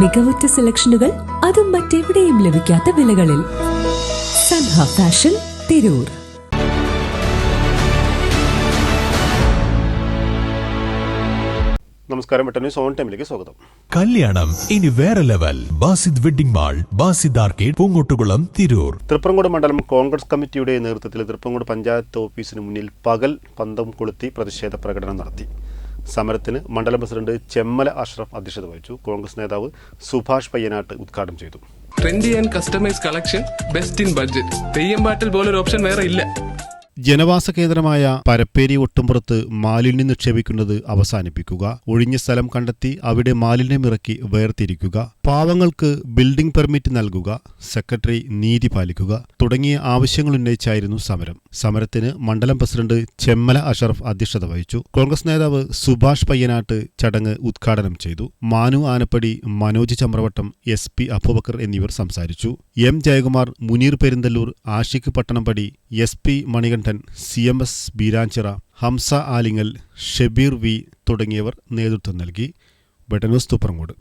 മികവുറ്റ സെലക്ഷനുകൾ അതും മറ്റെവിടെയും ലഭിക്കാത്ത വിലകളിൽ. സൻഹ ഫാഷൻ തിരൂർ. നമസ്കാരം വെട്ടന്യൂ സോൺ ടൈമിലേക്ക് സ്വാഗതം. കല്യാണം ഇനി വേറെ level. Basid wedding mall Basid arcade Poonkottukulam Tirur. Triprangode മണ്ഡലം കോൺഗ്രസ് കമ്മിറ്റിയുടെ നേതൃത്വത്തിൽ തൃപ്രങ്കോട് പഞ്ചായത്ത് ഓഫീസിന് മുന്നിൽ പകൽ പന്തം കൊളുത്തി പ്രതിഷേധ പ്രകടനം നടത്തി. സമരത്തിന് മണ്ഡലം പ്രസിഡന്റ് ചെമ്മല അഷ്റഫ് അധ്യക്ഷത വഹിച്ചു. കോൺഗ്രസ് നേതാവ് സുഭാഷ് പയ്യനാട്ട് ഉദ്ഘാടനം ചെയ്തു. Trendy and customise collection best in budget Theyyam പാട്ടിൽ പോലൊരു ഓപ്ഷൻ വേറെ ഇല്ല. ജനവാസ കേന്ദ്രമായ പരപ്പേരി ഒട്ടുംപുറത്ത് മാലിന്യം നിക്ഷേപിക്കുന്നത് അവസാനിപ്പിക്കുക. ഒഴിഞ്ഞ സ്ഥലം കണ്ടെത്തി അവിടെ മാലിന്യമിറക്കി വേർതിരിക്കുക. പാവങ്ങൾക്ക് ബിൽഡിംഗ് പെർമിറ്റ് നൽകുക. സെക്രട്ടറി നീതി പാലിക്കുക. തുടങ്ങിയ ആവശ്യങ്ങൾ ഉന്നയിച്ചായിരുന്നു സമരം. സമരത്തിന് മണ്ഡലം പ്രസിഡന്റ് ചെമ്മല അഷറഫ് അധ്യക്ഷത വഹിച്ചു. കോൺഗ്രസ് നേതാവ് സുഭാഷ് പയ്യനാട്ട് ചടങ്ങ് ഉദ്ഘാടനം ചെയ്തു. മാനു ആനപ്പടി മനോജ് ചമ്രവട്ടം എസ് പി അബൂബക്കർ എന്നിവർ സംസാരിച്ചു. M Jayakumar Muneer Perinthalloor Ashiq Pattanampadi S P Manikandan C M S Beeranchira Hamza Alingal Shebeer V തുടങ്ങിയവർ നേതൃത്വം നൽകി. ബെട്ടനൂസ് തുപ്പറങ്ങോട്.